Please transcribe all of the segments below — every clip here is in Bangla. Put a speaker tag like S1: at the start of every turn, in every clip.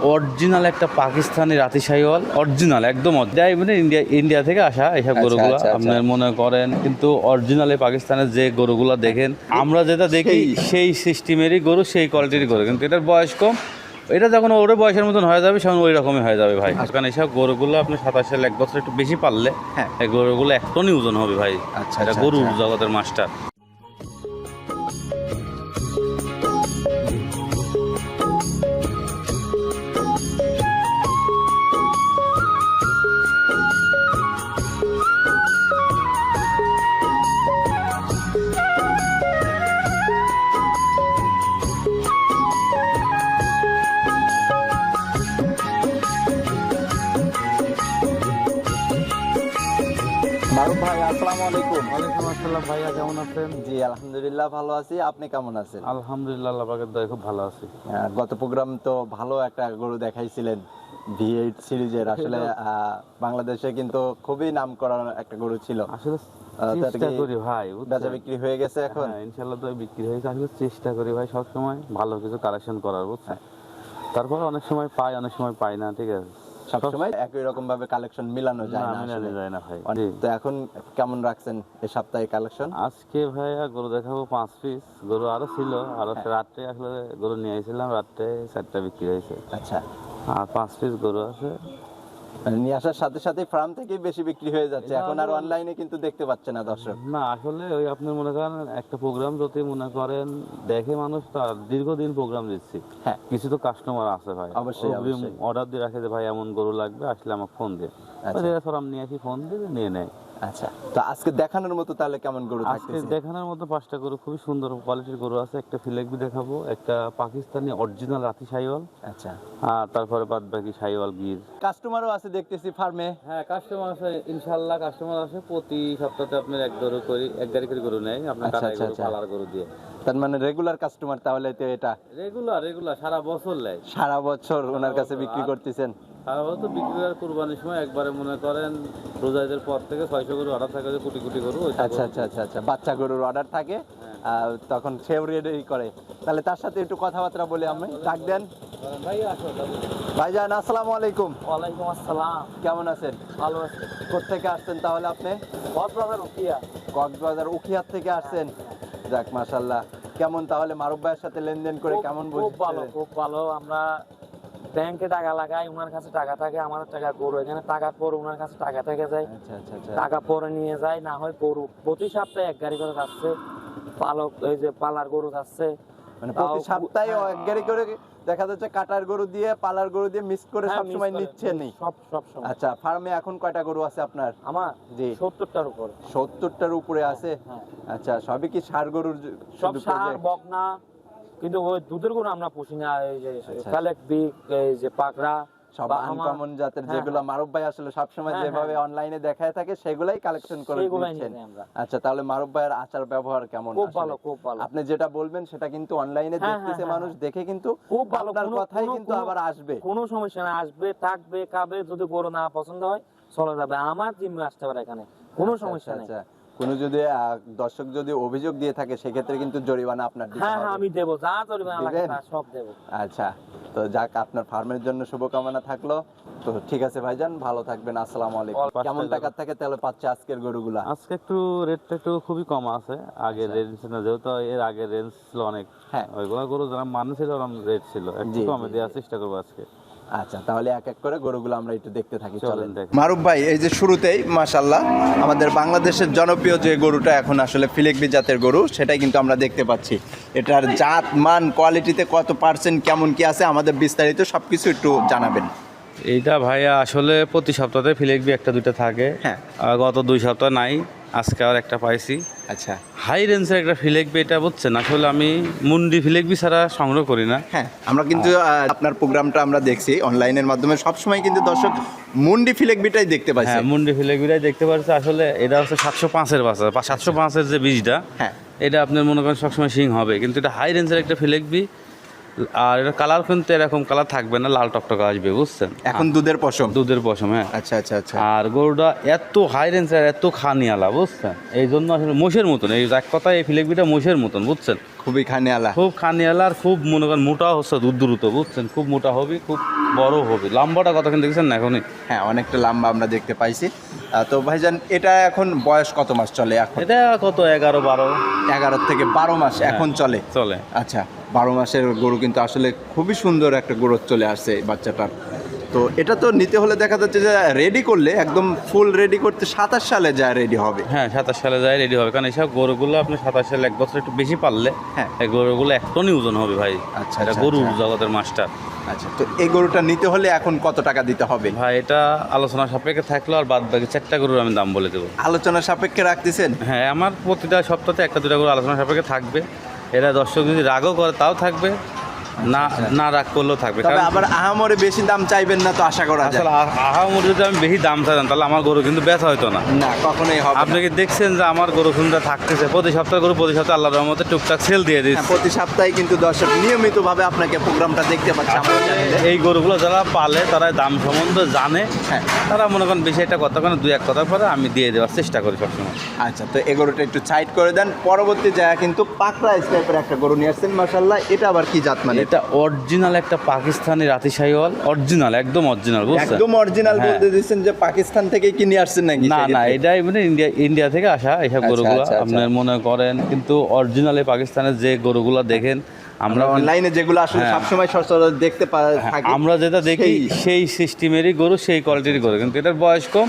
S1: অরিজিনাল একটা পাকিস্তানি রাতি শাহিওয়াল অরিজিনাল একদম যাই মানে ইন্ডিয়া ইন্ডিয়া থেকে আসা এইসব
S2: আচ্ছা,
S1: গরুগুলো
S2: আচ্ছা, আচ্ছা।
S1: আপনার মনে করেন কিন্তু অরিজিনালি পাকিস্তানের যে গরুগুলো দেখেন আমরা যেটা দেখি সেই সিস্টেমেরই গরু সেই কোয়ালিটির গরু কিন্তু এটার বয়স কম এটা যখন ওর বয়সের মতন হয়ে যাবে তখন ওই রকমই হয়ে যাবে ভাই কারণ এইসব গরুগুলো আপনি সাতাশ সাল এক বছর একটু বেশি পারলে
S2: হ্যাঁ।
S1: এই গরুগুলো এক টনই ওজন হবে ভাই
S2: আচ্ছা,
S1: এটা গরু। জগতের মাস্টার
S2: আসসালামু আলাইকুম।
S1: ওয়ালাইকুম আসসালাম ভাইয়া কেমন আছেন?
S2: জি আলহামদুলিল্লাহ ভালো আছি। আপনি কেমন আছেন?
S1: আলহামদুলিল্লাহ আল্লাহ পাকের খুব ভালো আছি।
S2: গত প্রোগ্রাম তো ভালো একটা গরু দেখাইছিলেন ভি এইট সিরিজের। আসলে বাংলাদেশে কিন্তু খুবই নাম করা একটা গরু ছিল।
S1: আসলে চেষ্টা করি ভাই বুঝছেন?
S2: বেচা বিক্রি হয়ে গেছে এখন?
S1: হ্যাঁ ইনশাল্লাহ তো বিক্রি হয়েছে আসলে চেষ্টা করি ভাই সব সময় ভালো কিছু কালেকশন করার বুঝছেন? তারপর অনেক সময় পাই অনেক সময় পাই না ঠিক আছে?
S2: সবসময় একই রকম ভাবে কালেকশন মিলানো যায়
S1: না, মিলানো যায় না ভাই।
S2: তো এখন কেমন রাখছেন এই সপ্তাহে কালেকশন
S1: আজকে ভাইয়া গরু দেখাবো পাঁচ পিস গরু আরও ছিল আরও
S2: হ্যাঁ।
S1: রাত্রে আসলে গরু নিয়ে এসেছিলাম রাত্রে চারটা বিক্রি হয়েছে।
S2: আচ্ছা।
S1: আর পাঁচ পিস গরু আছে।
S2: নিয়ে আসার সাথে সাথে ফার্ম থেকে বেশি বিক্রি হয়ে যাচ্ছে। এখন আর অনলাইনে কিন্তু দেখতে পাচ্ছে না দর্শক।
S1: না আসলে ওই আপনি মনে করেন একটা প্রোগ্রাম যদি মনে করেন দেখে মানুষ তার দীর্ঘদিন প্রোগ্রাম দিচ্ছি।
S2: হ্যাঁ।
S1: কিছু তো কাস্টমার আছে ভাই।
S2: অবশ্যই।
S1: অর্ডার দিয়ে রাখে যে ভাই এমন গরু লাগবে আসলে আমার ফোন দিয়ে
S2: আচ্ছা।
S1: নিয়ে আসি ফোন দিয়ে নিয়ে নেয়।
S2: আচ্ছা তো আজকে দেখানোর মতো তাহলে কেমন গরু
S1: আজকে দেখানোর মতো পাঁচটা গরু খুবই সুন্দর কোয়ালিটির গরু আছে। একটা ফিলেকবি দেখাবো একটা পাকিস্তানি অরিজিনাল রাতি সাইওয়াল
S2: আচ্ছা।
S1: আর তারপরে বাদ বাকি সাইওয়াল গির।
S2: কাস্টমারও আছে দেখতেছি ফার্মে
S1: হ্যাঁ কাস্টমার আছে ইনশাল্লাহ কাস্টমার আছে। প্রতি সপ্তাহে আপনার এক গরু করে এক গাড়ি করে গরু নেয় আপনার
S2: আচ্ছা, আচ্ছা,
S1: গরু
S2: আচ্ছা।
S1: পালার গরু দিয়ে।
S2: তার মানে রেগুলার কাস্টমার তাহলে তো এটা
S1: রেগুলার রেগুলার সারা বছর নেয়।
S2: সারা বছর ওনার কাছে বিক্রি করতেছেন।
S1: সারা বছর বিক্রি আর কুরবানির সময় একবারে মনে করেন রোজাইদের পর থেকে ছয়শো গরু অর্ডার থাকে যে কোটি কোটি গরু
S2: আচ্ছা আচ্ছা আচ্ছা আচ্ছা বাচ্চা গরুর অর্ডার থাকে আহ, তখন সেও রেডি করে। তাহলে তার সাথে একটু কথাবার্তা বলি আমি ডাক দেন।
S1: ভাই আসো
S2: ভাইজান আসসালামু আলাইকুম।
S3: ওয়ালাইকুম আসসালাম।
S2: কেমন আছেন?
S3: ভালো আছি।
S2: কোথেকে আসছেন তাহলে আপনি?
S3: ভদ্রভাবে রুকিয়া
S2: কক্সবাজার উখিয়ার থেকে আসছেন। যাক মাশাল্লাহ কেমন তাহলে মারুফ ভাইয়ের সাথে লেনদেন করে কেমন
S3: খুব ভালো খুব ভালো। আমরা ব্যাংকে টাকা লাগাই ওনার কাছে টাকা থাকে আমাদের টাকা গরু। এখানে টাকা পরে ওনার কাছে টাকা থেকে যায়।
S2: আচ্ছা আচ্ছা আচ্ছা।
S3: টাকা পরে নিয়ে যায় না হয় গরু। প্রতি সপ্তাহে এক গাড়ি করে যাচ্ছে। পালক এই যে পালার গরু যাচ্ছে।
S2: মানে প্রতি সপ্তাহে
S3: হ্যাঁ।
S2: এক গাড়ি করে দেখা যাচ্ছে কাটার গরু দিয়ে পালার গরু দিয়ে মিক্স করে
S3: হ্যাঁ,
S2: সব সময়
S3: করে। সব সব সময়।
S2: আচ্ছা ফার্মে এখন কয়টা গরু আছে আপনার?
S3: আমার
S2: জি।
S3: সত্তরটার উপর।
S2: সত্তরটার উপরে আছে?
S3: হ্যাঁ।
S2: আচ্ছা সবই কি সার গরুর
S3: সব সার বকনা কিন্তু ওই দুধের গরু আমরা পুষি না এই যে
S2: আচ্ছা।
S3: বিগ এই যে পাকড়া
S2: সব আনকমন জাতের
S3: হ্যাঁ,
S2: যেগুলো মারুফ ভাই আসলে সবসময়
S3: হ্যাঁ,
S2: যেভাবে
S3: হ্যাঁ।
S2: অনলাইনে দেখায় থাকে সেগুলাই কালেকশন করে দিচ্ছেন
S3: নিয়ে যাই আমরা।
S2: আচ্ছা তাহলে মারুফ ভাইয়ের আচার ব্যবহার কেমন
S3: খুব ভালো খুব ভালো
S2: আপনি যেটা বলবেন সেটা কিন্তু অনলাইনে দেখতেছে মানুষ দেখে কিন্তু
S3: খুব ভালো
S2: আপনার কথাই কিন্তু আবার আসবে
S3: কোনো সমস্যা না আসবে থাকবে খাবে যদি গরু না পছন্দ হয় চলে যাবে আমার জিম্মে আসতে পারে এখানে কোনো
S2: আচ্ছা,
S3: সমস্যা নেই
S2: আচ্ছা, আচ্ছা। কোনো যদি দর্শক যদি অভিযোগ দিয়ে থাকে সেক্ষেত্রে কিন্তু জরিমানা আপনার দিতে
S3: হ্যাঁ হ্যাঁ আমি দেবো। যা জরিমানা লাগে সব দেবো।
S2: আচ্ছা তো যাক আপনার ফার্মের জন্য শুভকামনা থাকল। তো ঠিক আছে ভাইজান ভালো থাকবেন আসসালামু আলাইকুম। কেমন। টাকার থেকে তাহলে পাচ্ছে আজকের গরুগুলা?
S1: আজকে একটু রেটটা একটু খুবই কম আছে আগের রেঞ্জ না যেহেতু এর আগের রেঞ্জ ছিল অনেক।
S2: হ্যাঁ।
S1: ওইগুলো গরু যারা মানুষের রেট ছিল একটু কমে দেওয়ার চেষ্টা করব আজকে।
S2: আচ্ছা তাহলে এক এক করে গরুগুলো আমরা একটু দেখতে থাকি
S1: চলেন
S2: মারুফ ভাই এই যে শুরুতেই মাশাল্লাহ আমাদের বাংলাদেশের জনপ্রিয় যে গরুটা এখন আসলে ফিলেকবি জাতের গরু সেটাই কিন্তু আমরা দেখতে পাচ্ছি। এটার জাত মান কোয়ালিটিতে কত পার্সেন্ট কেমন কি আছে আমাদের বিস্তারিত সবকিছু একটু জানাবেন।
S1: এইটা ভাইয়া আসলে প্রতি সপ্তাহে ফিলেকবি একটা দুইটা থাকে।
S2: হ্যাঁ।
S1: গত দুই সপ্তাহ নাই। আজকে আর একটা পাইছি।
S2: আচ্ছা।
S1: হাই রেঞ্জের একটা ফিলেকবি এটা বুঝছেন? আসলে আমি মুন্ডি ফিলেকবি ছাড়া সংগ্রহ করি না।
S2: হ্যাঁ আমরা কিন্তু আপনার প্রোগ্রামটা আমরা দেখছি অনলাইনের মাধ্যমে। সবসময় কিন্তু দর্শক মুন্ডি ফিলেকবিটাই দেখতে পাইছে।
S1: হ্যাঁ মুন্ডি ফিলেকবিটাই দেখতে পাচ্ছি আসলে এটা হচ্ছে সাতশো পাঁচের বাচ্চা বা সাতশো পাঁচের যে বীজটা
S2: হ্যাঁ।
S1: এটা আপনার মনে করেন সবসময় সিং হবে। কিন্তু এটা হাই রেঞ্জের একটা ফিলেকবি আর এটা কালার কিন্তু এরকম কালার থাকবে না লাল টকটকা আসবে বুঝছেন?
S2: এখন দুধের পশম?
S1: দুধের পশম হ্যাঁ।
S2: আচ্ছা আচ্ছা আচ্ছা।
S1: আর গরুটা এত হাই রেঞ্জের এত খানিয়ালা বুঝছেন? এই জন্য আসলে মোষের মতন এই এক কথায় এই ফিলেকবিটা মোষের মতন বুঝছেন?
S2: খুবই খানে আলা
S1: খুব খানিয়ালা আর খুব মনে করেন মোটা হচ্ছে দুধ দ্রুত বুঝছেন? খুব মোটা হবে খুব বড় হবে। লম্বাটা কত কিন্তু দেখছেন না এখনই?
S2: হ্যাঁ অনেকটা লম্বা আমরা দেখতে পাইছি। তো ভাইজান এটা এখন বয়স কত মাস চলে এখন?
S1: এটা কত এগারো বারো?
S2: এগারো থেকে বারো মাস এখন চলে?
S1: চলে।
S2: আচ্ছা। বারো মাসের গরু কিন্তু আসলে খুবই সুন্দর একটা গ্রোথ চলে আসছে এই বাচ্চাটার। তো এটা তো নিতে হলে দেখা যাচ্ছে যে রেডি করলে একদম ফুল রেডি করতে সাতাশ সালে যায় রেডি হবে।
S1: হ্যাঁ সাতাশ সালে যায় রেডি হবে। কারণ এইসব গরুগুলো আপনি সাতাশ সালে এক বছর একটু বেশি পারলে
S2: হ্যাঁ।
S1: এই গরুগুলো এক টনই ওজন হবে ভাই।
S2: আচ্ছা,
S1: এটা
S2: আচ্ছা,
S1: গরু
S2: আচ্ছা।
S1: জগতের মাস্টার।
S2: আচ্ছা তো এই গরুটা নিতে হলে এখন কত টাকা দিতে হবে?
S1: ভাই এটা আলোচনা সাপেক্ষে থাকল আর বাদ বাকি চারটা গরুর আমি দাম বলে দেবো।
S2: আলোচনা সাপেক্ষে রাখতেছেন?
S1: হ্যাঁ আমার প্রতিটা সপ্তাহে একটা দুটা করে আলোচনা সাপেক্ষে থাকবে। এরা দর্শক যদি রাগও করে তাও থাকবে। না না রাগ করলেও থাকবে
S2: তবে আবার আহামরে বেশি দাম চাইবেন না তো আশা করা যায়।
S1: আসলে আহামরি যদি আমি বেশি দাম চাইতাম তাহলে আমার গরু কিন্তু ব্যথা হতো না।
S2: না কখনোই হবে
S1: আপনি কি দেখছেন যে আমার গরু খুনটা থাকতেছে প্রতি সপ্তাহে গরু প্রতি সপ্তাহে আল্লাহর রহমতে টুকটাক সেল দিয়ে
S2: হ্যাঁ,
S1: দিচ্ছে।
S2: প্রতি সপ্তাহে কিন্তু দর্শক নিয়মিতভাবে আপনাকে প্রোগ্রামটা দেখতে পাচ্ছে
S1: এই গরুগুলো যারা পালে তারা দাম সম্বন্ধে জানে।
S2: হ্যাঁ।
S1: তারা মনে করেন বেশি একটা কথা কেন দুই এক কথা পরে আমি দিয়ে দেওয়ার চেষ্টা করি সবসময়।
S2: আচ্ছা তো এই গরুটা একটু সাইড করে দেন। পরবর্তী জায়গা কিন্তু পাকড়া টাইপের একটা গরু নিয়ে আসছেন মাসাল্লাহ এটা আবার কি জাত মানে?
S1: এটা অরিজিনাল একটা পাকিস্তানি রাতি শাহিওয়াল অরিজিনাল একদম অরিজিনাল বুঝছেন
S2: একদম অরিজিনাল
S1: হ্যাঁ।
S2: বলতে দিচ্ছেন যে পাকিস্তান থেকেই কি নিয়ে আসছেন নাকি
S1: না না
S2: সেক্ষেত্রে?
S1: এটা মানে ইন্ডিয়া ইন্ডিয়া থেকে আসা এইসব
S2: আচ্ছা,
S1: গরুগুলো
S2: আচ্ছা, আচ্ছা।
S1: আপনার মনে করেন কিন্তু অরিজিনালি পাকিস্তানের যে গরুগুলো দেখেন
S2: আমরা অনলাইনে যেগুলো আসলে
S1: হ্যাঁ।
S2: সবসময় সচরাচর দেখতে পা-
S1: হ্যাঁ, আমরা যেটা দেখি
S2: সেই
S1: সিস্টেমেরই গরু সেই কোয়ালিটির গরু কিন্তু এটার বয়স কম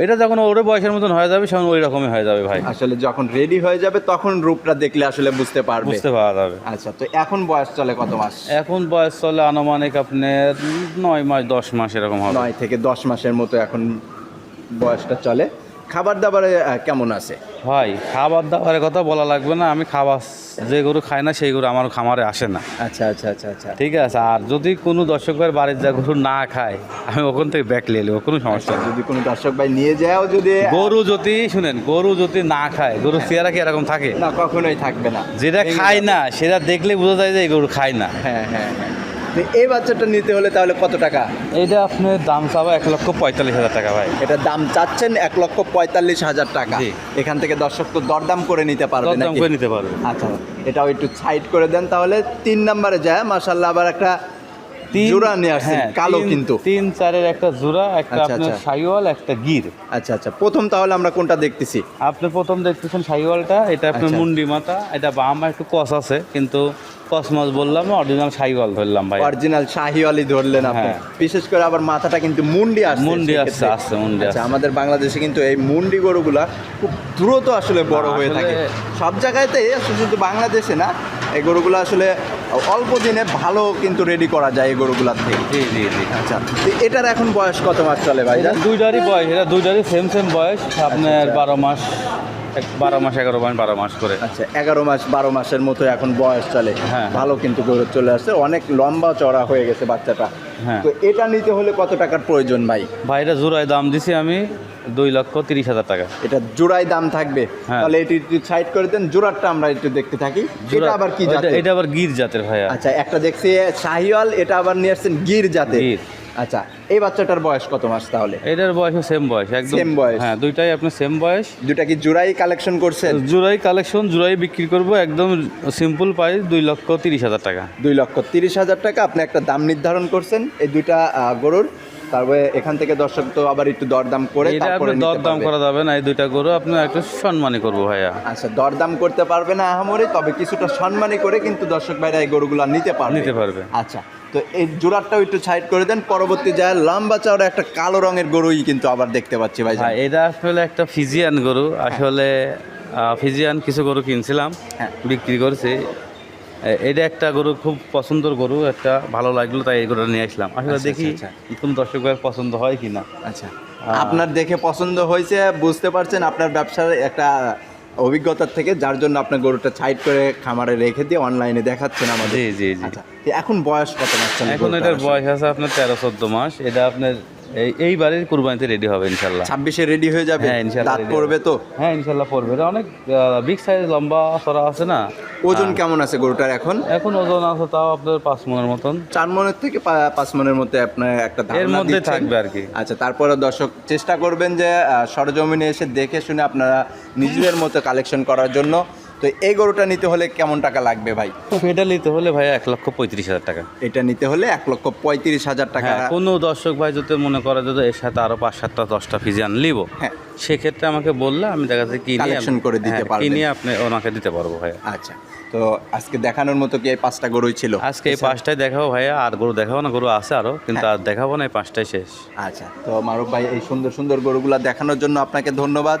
S1: এটা যখন ওর বয়সের মতন হয়ে যাবে তখন ওই রকমই হয়ে যাবে ভাই।
S2: আসলে যখন রেডি হয়ে যাবে তখন রূপটা দেখলে আসলে বুঝতে পারবে।
S1: বুঝতে পারা যাবে।
S2: আচ্ছা তো এখন বয়স চলে কত মাস?
S1: এখন বয়স চলে আনুমানিক আপনার নয় মাস দশ মাস এরকম হবে।
S2: নয় থেকে দশ মাসের মতো এখন বয়সটা চলে। খাবার দাবারে কেমন আছে?
S1: ভাই খাবার দাবারের কথা বলা লাগবে না। আমি খাবার যে গরু খায় না সেই গরু আমার খামারে আসে না।
S2: আচ্ছা আচ্ছা আচ্ছা আচ্ছা।
S1: ঠিক আছে? আর যদি কোনো দর্শক ভাইয়ের বাড়ির যা গরু না খায় আমি ওখান থেকে ব্যাক নিয়ে নেব কোনো সমস্যা নেই।
S2: যদি কোনো দর্শক ভাই নিয়ে যাও যদি
S1: গরু যদি শুনেন গরু যদি না খায় গরু চেহারা কি এরকম থাকে?
S2: না কখনোই থাকবে না।
S1: যেটা খায় না সেটা দেখলে বোঝা যায় যে এই গরু খায় না।
S2: হ্যাঁ হ্যাঁ হ্যাঁ। এই বাচ্চাটা নিতে হলে তাহলে কত টাকা?
S1: এটা আপনার দাম চাবো এক লক্ষ পঁয়তাল্লিশ হাজার টাকা ভাই।
S2: এটা দাম চাচ্ছেন এক লক্ষ পঁয়তাল্লিশ হাজার টাকা। এখান থেকে দর্শক তো দরদাম করে নিতে পারবে
S1: দরদাম করে নিতে পারবে।
S2: আচ্ছা এটাও একটু সাইড করে দেন তাহলে। তিন নম্বরে যায় মাসাল্লাহ আবার একটা জোড়া নিয়ে আসছেন
S1: হ্যাঁ,
S2: কালো কিন্তু।
S1: তিন চারের একটা জোড়া একটা
S2: আচ্ছা,
S1: আপনার
S2: আচ্ছা।
S1: সাইওয়াল একটা গির।
S2: আচ্ছা আচ্ছা। প্রথম তাহলে আমরা কোনটা দেখতেছি?
S1: আপনি প্রথম দেখতেছেন সাইওয়ালটা এটা আপনার
S2: আচ্ছা।
S1: মুন্ডি মাথা এটা বামা একটু কস আছে কিন্তু কস মাছ বললাম অরিজিনাল সাইওয়াল ধরলাম ভাই।
S2: অরিজিনাল শাহিওয়ালি ধরলেন আপনি।
S1: হ্যাঁ।
S2: বিশেষ করে আবার মাথাটা কিন্তু মুন্ডি আসছে
S1: মুন্ডি আসছে, আসছে, মুন্ডি
S2: আচ্ছা
S1: আসছে।
S2: আমাদের বাংলাদেশে কিন্তু এই মুন্ডি গরুগুলা খুব দ্রুত আসলে বড় হয়ে থাকে। সব জায়গাতে শুধু বাংলাদেশে না এই গরুগুলো আসলে অল্প দিনে ভালো কিন্তু রেডি করা যায় এই গরুগুলার থেকে।
S1: জি জি জি।
S2: আচ্ছা এটার এখন বয়স কত মাস চলে ভাই?
S1: দুইটারই বয়স এটা দুইটারই সেম সেম বয়স। আপনার
S2: আচ্ছা।
S1: বারো মাস। বারো মাস এগারো মাস বারো মাস করে।
S2: আচ্ছা এগারো মাস বারো মাসের মতো এখন বয়স চলে।
S1: হ্যাঁ।
S2: ভালো কিন্তু গরু চলে আসছে। অনেক লম্বা চড়া হয়ে গেছে বাচ্চাটা।
S1: হ্যাঁ।
S2: তো এটা নিতে হলে কত টাকার প্রয়োজন ভাই?
S1: ভাই এটা জোড়ায় দাম দিছি আমি দুই লক্ষ তিরিশ হাজার টাকা।
S2: এটা জোড়াই দাম থাকবে?
S1: হ্যাঁ।
S2: তাহলে এটি একটু সাইড করে দেন। জোড়াটা আমরা একটু দেখতে থাকি। এটা আবার কি জাতের?
S1: এটা আবার গির জাতের ভাইয়া।
S2: আচ্ছা একটা দেখছি শাহিওয়াল এটা আবার নিয়ে আসছেন গির জাতে
S1: গির।
S2: আচ্ছা এই বাচ্চাটার বয়স কত মাস তাহলে?
S1: এটার বয়স সেম বয়স একদম
S2: সেম বয়স।
S1: হ্যাঁ দুইটাই আপনার সেম বয়স।
S2: দুটা কি জোড়াই কালেকশন করছেন?
S1: জুরাই কালেকশন জুরাই বিক্রি করব একদম সিম্পল প্রাইস দুই লক্ষ তিরিশ হাজার টাকা।
S2: দুই লক্ষ তিরিশ হাজার টাকা। আপনি একটা দাম নির্ধারণ করছেন এই দুইটা গরুর। তারপরে এখান থেকে দর্শক তো আবার একটু দরদাম করে তারপরে
S1: আপনার
S2: নিতে
S1: দর দাম
S2: পারবে।
S1: করা যাবে না এই দুইটা গরু আপনার একটু সম্মানই করব ভাইয়া।
S2: আচ্ছা দরদাম করতে পারবে না আহামরি তবে কিছুটা সম্মানী করে কিন্তু দর্শক ভাইরা এই গরুগুলো নিতে পারবে।
S1: নিতে পারবে।
S2: আচ্ছা তো এই জোড়াটাও একটু সাইড করে দেন পরবর্তী যায় লম্বা চওড়া একটা কালো রঙের গরুই কিন্তু আবার দেখতে পাচ্ছি ভাই
S1: হ্যাঁ এটা আসলে একটা ফিজিয়ান গরু আসলে ফিজিয়ান কিছু গরু কিনছিলাম
S2: হ্যাঁ।
S1: বিক্রি করছি। এটা একটা গরু খুব পছন্দের গরু একটা ভালো লাগল তাই এই গরুটা নিয়ে আসলাম। আসলে
S2: আচ্ছা,
S1: দেখি
S2: আচ্ছা,
S1: কোন দর্শক ভাইয়ের পছন্দ হয় কি না
S2: আচ্ছা আপনার দেখে পছন্দ হয়েছে বুঝতে পারছেন আপনার ব্যবসার একটা অভিজ্ঞতার থেকে যার জন্য আপনার গরুটা সাইড করে খামারে রেখে দিয়ে অনলাইনে দেখাচ্ছেন আমাদের।
S1: জি জি জি।
S2: আচ্ছা এখন বয়স কত মাস
S1: এখন এটার বয়স আছে আপনার তেরো চোদ্দ মাস। এটা আপনার এই এইবারের কুরবানিতে রেডি হবে ইনশাল্লাহ
S2: ছাব্বিশে রেডি হয়ে যাবে?
S1: হ্যাঁ ইনশাল্লাহ
S2: দাঁত পড়বে তো?
S1: হ্যাঁ ইনশাল্লাহ পড়বে। অনেক বিগ সাইজ লম্বা সরা আছে না?
S2: ওজন কেমন আছে গরুটার এখন?
S1: এখন ওজন আছে তাও আপনার পাঁচ মনের মতন।
S2: চার মনের থেকে পাঁচ মনের মধ্যে আপনার একটা
S1: এর মধ্যে থাকবে আর কি।
S2: আচ্ছা তারপরে দর্শক চেষ্টা করবেন যে সরজমিনে এসে দেখে শুনে আপনারা নিজেদের মতো কালেকশন করার জন্য। তো এই গরুটা নিতে হলে কেমন টাকা লাগবে ভাই?
S1: এটা নিতে হলে ভাই এক লক্ষ পঁয়ত্রিশ হাজার টাকা।
S2: এটা নিতে হলে এক লক্ষ পঁয়ত্রিশ হাজার টাকা।
S1: হ্যাঁ কোনো দর্শক ভাই যদি মনে করে যে এর সাথে আরও পাঁচ সাতটা দশটা ফিজিয়ান নিব
S2: হ্যাঁ।
S1: সেক্ষেত্রে আমাকে বললে আমি দেখা যাচ্ছে কিনে
S2: করে দিতে
S1: হ্যাঁ,
S2: পারবেন।
S1: কিনে আপনি ওনাকে দিতে পারব ভাই
S2: আচ্ছা তো আজকে দেখানোর মতো কি এই পাঁচটা গরুই ছিল?
S1: আজকে এই পাঁচটায় দেখাবো ভাইয়া আর গরু দেখাবো না গরু আছে আরও কিন্তু আর দেখাবো না এই পাঁচটাই শেষ।
S2: আচ্ছা তো মারুফ ভাই এই সুন্দর সুন্দর গরুগুলা দেখানোর জন্য আপনাকে ধন্যবাদ।